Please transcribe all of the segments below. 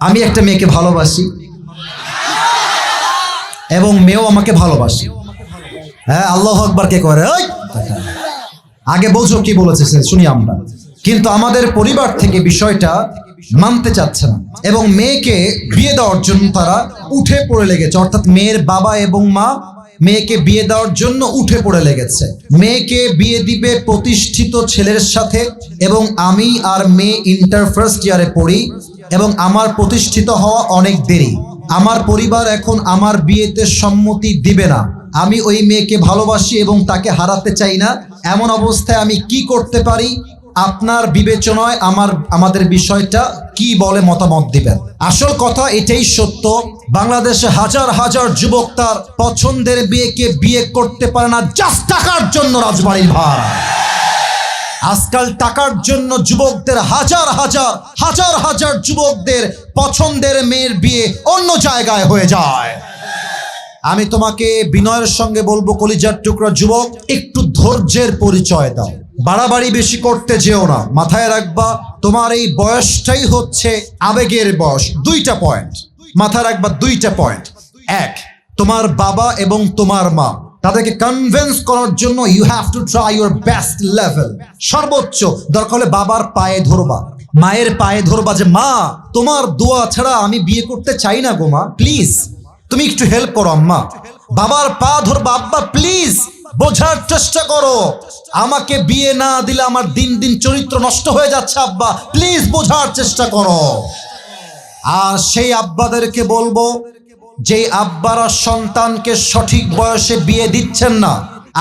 আমি একটা মেয়েকে ভালোবাসি। এবং মেয়েও আমাকে ভালোবাসে। হ্যাঁ আল্লাহ আকবার কে করে! আগে বলছো কি বলেছে শুনি আমরা। কিন্তু আমাদের পরিবার থেকে বিষয়টা মানতে চাচ্ছে না। এবং মেয়েকে বিয়ে দেওয়ার জন্য তারা উঠে পড়ে লেগেছে। অর্থাৎ মেয়ের বাবা এবং মা মেয়েকে বিয়ে দেওয়ার জন্য উঠে পড়ে লেগেছে। মেয়েকে বিয়ে দিবে প্রতিষ্ঠিত ছেলের সাথে এবং আমি আর মেয়ে ইন্টার ফার্স্ট ইয়ারে পড়ি। এবং আমার প্রতিষ্ঠিত হওয়া অনেক দেরি। আমার পরিবার এখন আমার বিয়েতে সম্মতি দিবে না। আমি ওই মেয়েকে ভালোবাসি এবং তাকে হারাতে চাই না। এমন অবস্থায় আমি কি করতে পারি? আপনার বিবেচনায় আমার, আমাদের বিষয়টা কি বলে মতামত দিবেন? আসল কথা এটাই সত্য। বাংলাদেশে হাজার হাজার যুবক তার পছন্দের বিয়েকে বিয়ে করতে পারে না, জাস্ট টাকার জন্য রাজবাড়ির ভাড়া। আজকাল টাকার জন্য যুবকদের হাজার হাজার হাজার হাজার যুবকদের পছন্দের মেয়ের বিয়ে অন্য জায়গায় হয়ে যায়। আমি তোমাকে বিনয়ের সঙ্গে বলব, কলিজার টুকরা যুবক, একটু ধৈর্যের পরিচয় দাও। বাড়াবাড়ি বেশি করতে যেও না। মাথায় রাখবা, তোমার এই বয়সটাই হচ্ছে আবেগের বয়স। দুইটা পয়েন্ট মাথায় রাখবা, দুইটা পয়েন্ট এক, তোমার বাবা এবং তোমার মা। তাদেরকে কনভিন্স করার জন্য you have to try your best level সর্বোচ্চ দরকার হলে বাবার পায়ে ধরবা। মায়ের পায়ে ধরবা যে, মা, তোমার দোয়া ছাড়া আমি বিয়ে করতে চাই না গো মা প্লিজ তুমি একটু হেল্প করো আম্মা। বাবার পা ধরবা, আব্বা প্লিজ বোঝার চেষ্টা করো। আমাকে বিয়ে না দিলে আমার দিন দিন চরিত্র নষ্ট হয়ে যাচ্ছে, আব্বা। প্লিজ বোঝার চেষ্টা করো। আর সেই আব্বাদেরকে বলব যে আব্বারা সন্তানকে সঠিক বয়সে বিয়ে দিচ্ছেন না,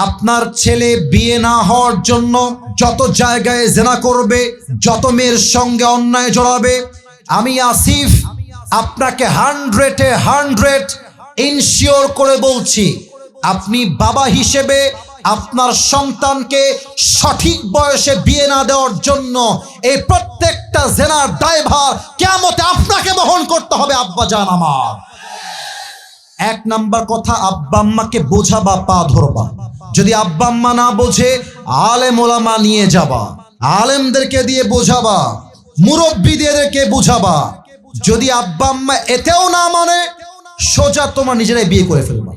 আপনার ছেলে বিয়ে না হওয়ার জন্য যত জায়গায় জেনা করবে, যত মেয়ের সঙ্গে অন্যায় জড়াবে, আমি আসিফ আপনাকে হান্ড্রেডে হান্ড্রেড ইনশিওর করে বলছি, আপনি বাবা হিসেবে আপনার সন্তানকে সঠিক বয়সে বিয়ে না দেওয়ার জন্য এই প্রত্যেকটা জেনার দায়ভার কেমতে আপনাকে বহন করতে হবে আব্বা জান আমার। এক নাম্বার কথা, আব্বা আম্মাকে বোঝাবা পা ধরবা। যদি আব্বা আম্মা না বোঝে, আলেম ওলামা নিয়ে যাবা। আলেমদেরকে দিয়ে বোঝাবা, মুরব্বীদেরকে বোঝাবা। যদি আব্বা আম্মা এতেও না মানে সোজা তোমার নিজেরাই বিয়ে করে ফেলবা।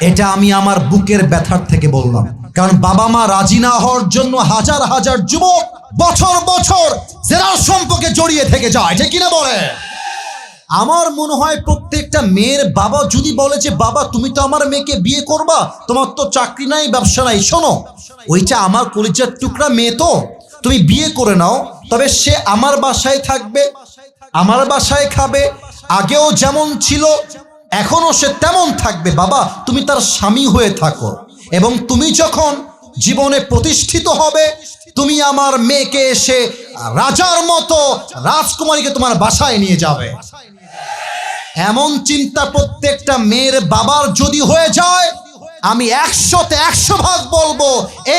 এটা আমি আমার বুকের ব্যথার থেকে বললাম। কারণ বাবা মা রাজি না হওয়ার জন্য হাজার হাজার যুবক বছর বছর জেরার সম্পর্কে জড়িয়ে থেকে যায়। ঠিক কিনা বলে? আমার মনে হয় প্রত্যেকটা মেয়ের বাবা যদি বলে যে, বাবা, তুমি তো আমার মেয়েকে বিয়ে করবা, তোমার তো চাকরি নাই, ব্যবসা নাই। শোনো, ওইটা আমার কলিজার টুকরা মেয়ে তো। তুমি বিয়ে করে নাও, তবে সে আমার বাসায় থাকবে, আমার বাসায় খাবে, আগেও যেমন ছিল এখনও সে তেমন থাকবে। বাবা, তুমি তার স্বামী হয়ে থাকো এবং তুমি যখন জীবনে প্রতিষ্ঠিত হবে, তুমি আমার মেয়েকে এসে রাজার মতো রাজকুমারীকে তোমার বাসায় নিয়ে যাবে। এমন চিন্তা প্রত্যেকটা মেয়ের বাবার যদি হয়ে যায়, আমি একশোতে একশো ভাগ বলব,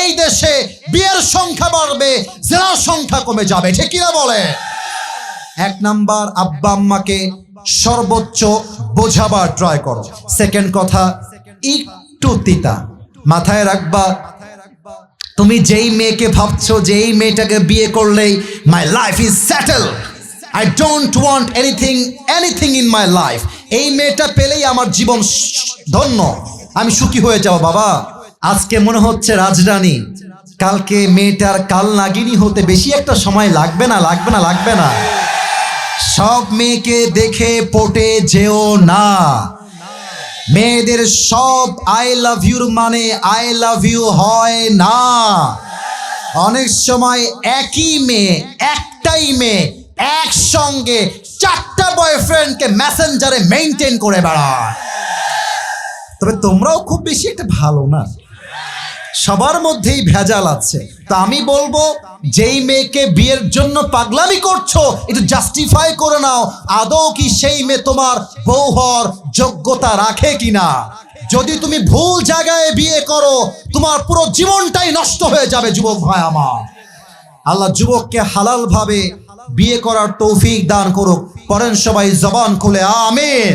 এই দেশে বিয়ের সংখ্যা বাড়বে জেলার সংখ্যা কমে যাবে, ঠিক কিনা বলে? এক নাম্বার, আব্বা আম্মাকে সর্বোচ্চ বোঝাবার ট্রাই করো। সেকেন্ড কথা, একটু তিতা। মাথায় রাখবা, তুমি যেই মেয়েকে ভাবছ যে এই মেয়েটাকে বিয়ে করলেই my life is settle I don't want anything anything in my life এই মেয়েটা পেলেই আমার জীবন ধন্য। আমি সুখী হয়ে যাব, বাবা। আজকে মনে হচ্ছে রাজরানী। কালকে মেয়েটার কাল নাগিনী হতে বেশি একটা সময় লাগবে না লাগবে না লাগবে না। সব মেয়েকে দেখে পটে যেও না। মেয়েদের সব আই লাভ ইউর মানে আই লাভ ইউ হয় না। অনেক সময় একই মেয়ে, একটাই মেয়ে একসঙ্গে চারটা বয়ফ্রেন্ডকে মেসেঞ্জারে মেনটেন করে বেড়ায়। তবে তোমরাও খুব বেশি একটা ভালো না। সবার মধ্যেই ভেজাল আছে। তা আমি বলব, যেই মেয়েকে বিয়ের জন্য পাগলামি করছ, একটু জাস্টিফাই করে নাও, আদৌ কি সেই মেয়ে তোমার বউ হওয়ার যোগ্যতা রাখে কিনা? যদি তুমি ভুল জায়গায় বিয়ে করো, তোমার পুরো জীবনটাই নষ্ট হয়ে যাবে, যুবক ভাই আমার। আল্লাহ যুবককে হালাল ভাবে বিয়ে করার তৌফিক দান করুক। পরেন সবাই জবান খুলে আমিন।